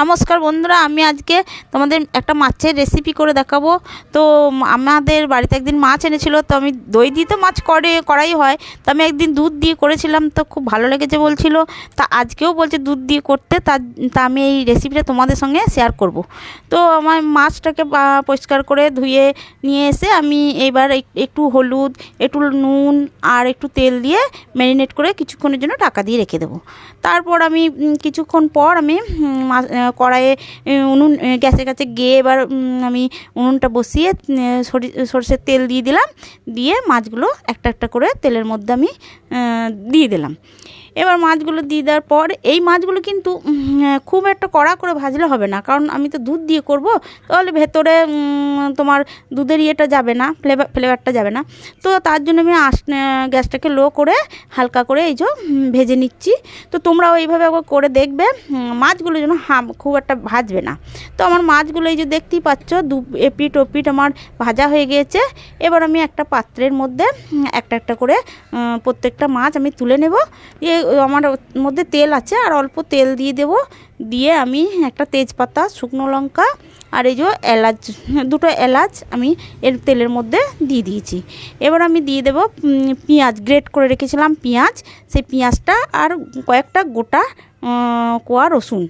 নমস্কার বন্ধুরা, আমি আজকে তোমাদের একটা মাছের রেসিপি করে দেখাবো। তো আমাদের বাড়িতে একদিন মাছ এনেছিল, তো আমি দই দিয়ে তো মাছ করে, করাই হয়। তো আমি একদিন দুধ দিয়ে করেছিলাম, তো খুব ভালো লেগেছে বলছিল। তা আজকেও বলছে দুধ দিয়ে করতে, তা তা আমি এই রেসিপিটা তোমাদের সঙ্গে শেয়ার করব। তো আমার মাছটাকে পরিষ্কার করে ধুয়ে নিয়ে এসে আমি এবার একটু হলুদ, একটু নুন আর একটু তেল দিয়ে ম্যারিনেট করে কিছুক্ষণের জন্য টাকা দিয়ে রেখে দেবো। তারপর আমি কিছুক্ষণ পর আমি মাছ কড়াইয়ে উনুন গ্যাসের কাছে গিয়ে এবার আমি উনুনটা বসিয়ে সরষের তেল দিয়ে দিলাম। দিয়ে মাছগুলো একটা একটা করে তেলের মধ্যে আমি দিয়ে দিলাম। এবার মাছগুলো দিয়ে দেওয়ার পর এই মাছগুলো কিন্তু খুব একটা কড়া করে ভাজলে হবে না, কারণ আমি তো দুধ দিয়ে করব, তাহলে ভেতরে তোমার দুধের ইয়েটা যাবে না ফ্লেভার ফ্লেভারটা যাবে না। তো তার জন্য আমি আস গ্যাসটাকে লো করে হালকা করে এই যে ভেজে নিচ্ছি। তো তোমরাও এইভাবে করে দেখবে মাছগুলো যেন হাম, খুব একটা ভাজবে না। তো আমার মাছগুলো এই যে দেখতেই পাচ্ছ, দু এপিট ওপিট আমার ভাজা হয়ে গিয়েছে। এবার আমি একটা পাত্রের মধ্যে একটা একটা করে প্রত্যেকটা মাছ আমি তুলে নেব। আমার মধ্যে তেল আছে, আর অল্প তেল দিয়ে দেব। দিয়ে আমি একটা তেজপাতা, শুকনো লঙ্কা, আর এই যে এলাচ, দুটো এলাচ আমি এর তেলের মধ্যে দিয়ে দিয়েছি। এবার আমি দিয়ে দেবো পেঁয়াজ, গ্রেট করে রেখেছিলাম পেঁয়াজ। সেই পেঁয়াজটা আর কয়েকটা গোটা কোয়া রসুন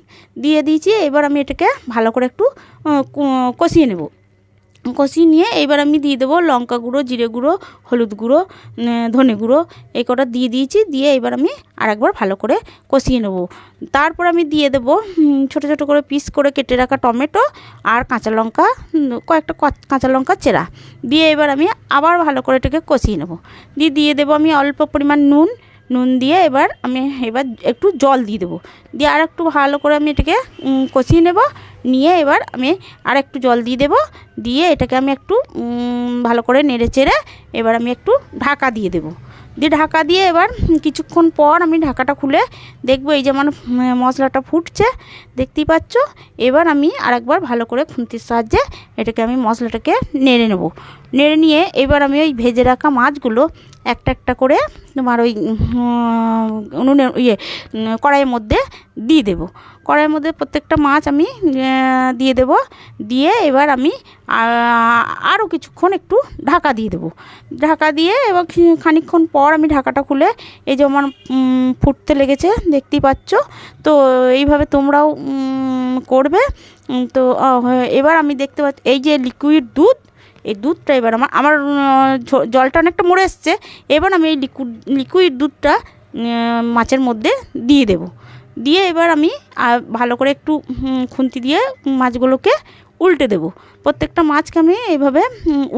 দিয়ে দিয়েছি। এবার আমি এটাকে ভালো করে একটু কষিয়ে নেব। কষিয়ে নিয়ে এবার আমি দিয়ে দেবো লঙ্কা গুঁড়ো, জিরে গুঁড়ো, হলুদ গুঁড়ো ধনে গুঁড়ো, এই কটা দিয়ে দিয়েছি, দিয়ে এবার আমি আরেকবার ভালো করে কষিয়ে নেব। তারপর আমি দিয়ে দেবো ছোটো ছোটো করে পিস করে কেটে রাখা টমেটো আর কাঁচা লঙ্কা কয়েকটা কাঁচা লঙ্কা চেরা। দিয়ে এবার আমি আবার ভালো করে এটাকে কষিয়ে নেব। দিয়ে দিয়ে দেবো আমি অল্প পরিমাণ নুন নুন দিয়ে এবার আমি এবার একটু জল দিয়ে দেবো। দিয়ে আর একটু ভালো করে আমি এটাকে কষিয়ে নেব। নিয়ে এবার আমি আর একটু জল দিয়ে দেবো। দিয়ে এটাকে আমি একটু ভালো করে নেড়ে চেড়ে এবার আমি একটু ঢাকা দিয়ে দেবো। দিয়ে ঢাকা দিয়ে এবার কিছুক্ষণ পর আমি ঢাকাটা খুলে দেখব এই যে আমার মশলাটা ফুটছে। দেখতেই পাচ্ছ? এবার আমি আরেকবার ভালো করে খুন্তির সাহায্যে এটাকে আমি মশলাটাকে নেড়ে নেব। নেড়ে নিয়ে এবার আমি ওই ভেজে রাখা মাছগুলো একটা একটা করে তোমার ওই উনুনে ইয়ে কড়াইয়ের মধ্যে দিয়ে দেবো। কড়াইয়ের মধ্যে প্রত্যেকটা মাছ আমি দিয়ে দেব। দিয়ে এবার আমি আরও কিছুক্ষণ একটু ঢাকা দিয়ে দেবো। ঢাকা দিয়ে এবার খানিকক্ষণ পর আমি ঢাকাটা খুলে এই যে আমার ফুটতে লেগেছে, দেখতেই পাচ্ছ। তো এইভাবে তোমরাও করবে। তো এবার আমি দেখতে পাচ্ছি, এই যে লিকুইড দুধ, এই দুধটা এবার আমার আমার জলটা অনেকটা মরে এসছে। এবার আমি এই লিকুইড লিকুইড দুধটা মাছের মধ্যে দিয়ে দেব। দিয়ে এবার আমি ভালো করে একটু খুন্তি দিয়ে মাছগুলোকে উল্টে দেবো। প্রত্যেকটা মাছকে আমি এইভাবে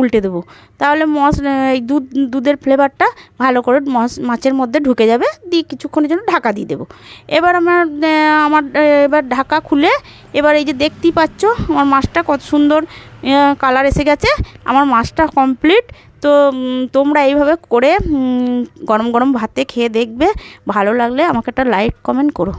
উল্টে দেবো। তাহলে মশ এই দুধ, দুধের ফ্লেভারটা ভালো করে মশ মাছের মধ্যে ঢুকে যাবে। দিয়ে কিছুক্ষণের জন্য ঢাকা দিয়ে দেবো। এবার আমার আমার এবার ঢাকা খুলে এবার এই যে দেখতেই পাচ্ছ, আমার মাছটা কত সুন্দর কালার এসে গেছে। আমার মাছটা কমপ্লিট তো তোমরা এইভাবে করে গরম গরম ভাতে খেয়ে দেখবে। ভালো লাগলে আমাকে একটা লাইক কমেন্ট করো।